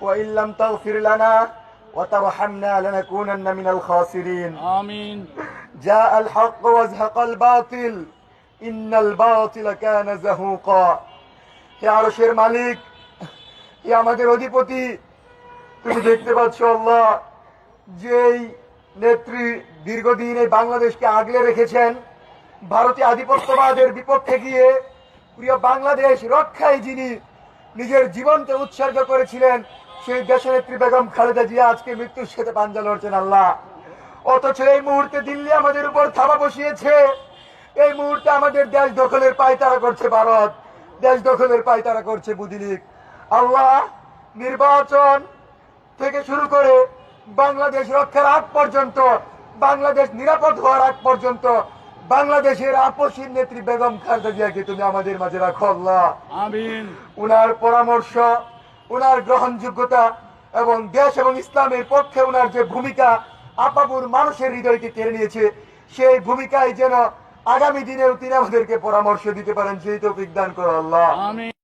وإن لم تغفر لنا وترحمنا لنكونن من الخاسرين আমিন جاء الحق وازهق الباطل إن الباطل كان زهوقا হে আরশের মালিক হে আমাদের অধিপতি তুমি দেখতে পাচ্ছ আল্লাহ যেই নেত্রী দীর্ঘদিন এই বাংলাদেশকে আগলে রেখেছেন ভারতীয় আধিপত্যবাদের বিপক্ষে গিয়ে প্রিয় বাংলাদেশ রক্ষায় যিনি নিজের জীবনকে উৎসর্গ করেছিলেন সেই দেশনেত্রী বেগম খালেদা জিয়া। আজকে মৃত্যুর সাথে পাঞ্জা লড়ছেন আল্লাহ। অথচ এই মুহূর্তে দিল্লি আমাদের উপর থাবা বসিয়েছে। এই মুহূর্তে আমাদের দেশ দখলের পায়তারা করছে ভারত। দেশ দখলের পায়তারা করছে বুদিলিক আল্লাহ নির্বাচন থেকে শুরু করে বাংলাদেশ রক্ষার আগ পর্যন্ত, বাংলাদেশ নিরাপদ হওয়ার আগ পর্যন্ত বাংলাদেশের আপসীর নেত্রী বেগম খালেদা জিয়াকে তুমি আমাদের মাঝে রাখো আল্লাহ। আমিন। উনার পরামর্শ উনার গ্রহণযোগ্যতা এবং দেশ এবং ইসলামের পক্ষে উনার যে ভূমিকা আপাবুর মানুষের হৃদয়কে কেড়ে নিয়েছে সেই ভূমিকায় যেন আগামী দিনেও তিনি আমাদেরকে পরামর্শ দিতে পারেন সেই তো বিজ্ঞান করো আল্লাহ।